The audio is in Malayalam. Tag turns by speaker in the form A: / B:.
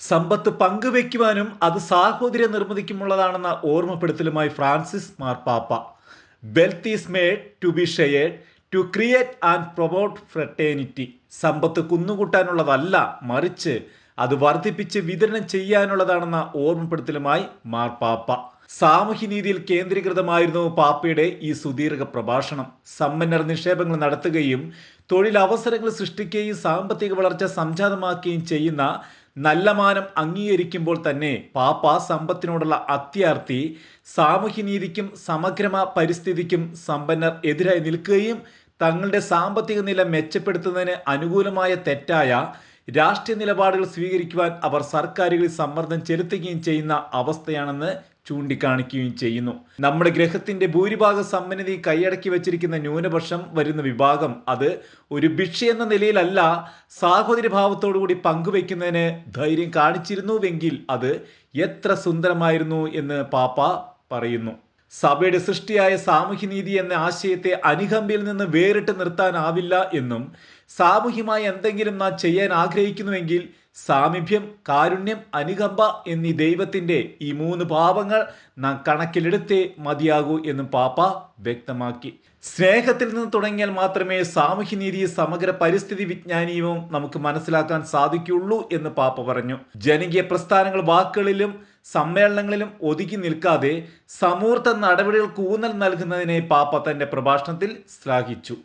A: സമ്പത്ത് പങ്കുവെക്കുവാനും അത് സാഹോദര്യ നിർമ്മിതിക്കുമുള്ളതാണെന്ന ഓർമ്മപ്പെടുത്തലുമായി ഫ്രാൻസിസ് മാർപ്പാപ്പ wealth is made to be shared to create and promote fraternity സമ്പത്ത് കുന്നുകൂട്ടാനുള്ളതല്ല മറിച്ച് അത് വർദ്ധിപ്പിച്ച് വിതരണം ചെയ്യാനുള്ളതാണെന്ന ഓർമ്മപ്പെടുത്തലുമായി മാർപ്പാപ്പ സാമൂഹ്യനീതിയിൽ കേന്ദ്രീകൃതമായിരുന്നു പാപ്പയുടെ ഈ സുദീർഘ പ്രഭാഷണം. സമ്പന്നർ നിക്ഷേപങ്ങൾ നടത്തുകയും തൊഴിലവസരങ്ങൾ സൃഷ്ടിക്കുകയും സാമ്പത്തിക വളർച്ച സംജാതമാക്കുകയും ചെയ്യുന്ന നല്ല മാനം അംഗീകരിക്കുമ്പോൾ തന്നെ പാപ്പ സമ്പത്തിനോടുള്ള അത്യാർത്തി സാമൂഹ്യനീതിക്കും സമഗ്രമ പരിസ്ഥിതിക്കും സമ്പന്നർ എതിരായി നിൽക്കുകയും തങ്ങളുടെ സാമ്പത്തിക നില മെച്ചപ്പെടുത്തുന്നതിന് അനുകൂലമായ തെറ്റായ രാഷ്ട്രീയ നിലപാടുകൾ സ്വീകരിക്കുവാൻ അവർ സർക്കാരുകളിൽ സമ്മർദ്ദം ചെലുത്തുകയും ചെയ്യുന്ന അവസ്ഥയാണെന്ന് ചൂണ്ടിക്കാണിക്കുകയും ചെയ്യുന്നു. നമ്മുടെ ഗ്രഹത്തിന്റെ ഭൂരിഭാഗ സമ്മനിധി കൈയടക്കി വച്ചിരിക്കുന്ന ന്യൂനപക്ഷം വരുന്ന വിഭാഗം അത് ഒരു ഭിക്ഷ എന്ന നിലയിലല്ല സാഹോദര്യഭാവത്തോടുകൂടി പങ്കുവെക്കുന്നതിന് ധൈര്യം കാണിച്ചിരുന്നുവെങ്കിൽ അത് എത്ര സുന്ദരമായിരുന്നു എന്ന് പാപ്പ പറയുന്നു. സഭയുടെ സൃഷ്ടിയായ സാമൂഹ്യനീതി എന്ന ആശയത്തെ അനുകമ്പയിൽ നിന്ന് വേറിട്ട് നിർത്താനാവില്ല എന്നും സാമൂഹ്യമായി എന്തെങ്കിലും നാം ചെയ്യാൻ ആഗ്രഹിക്കുന്നുവെങ്കിൽ സാമീപ്യം കാരുണ്യം അനുകമ്പ എന്നീ ദൈവത്തിന്റെ ഈ മൂന്ന് ഭാവങ്ങൾ നാം കണക്കിലെടുത്തേ മതിയാകൂ എന്നും പാപ്പ വ്യക്തമാക്കി. സ്നേഹത്തിൽ നിന്ന് തുടങ്ങിയാൽ മാത്രമേ സാമൂഹ്യനീതി സമഗ്ര പരിസ്ഥിതി വിജ്ഞാനീയവും നമുക്ക് മനസ്സിലാക്കാൻ സാധിക്കുള്ളൂ എന്ന് പാപ്പ പറഞ്ഞു. ജനകീയ പ്രസ്ഥാനങ്ങൾ വാക്കുകളിലും സമ്മേളനങ്ങളിലും ഒതുക്കി നിൽക്കാതെ സമൂർത്ത നടപടികൾക്ക് ഊന്നൽ നൽകുന്നതിനെ പാപ്പ തന്റെ പ്രഭാഷണത്തിൽ ശ്ലാഘിച്ചു.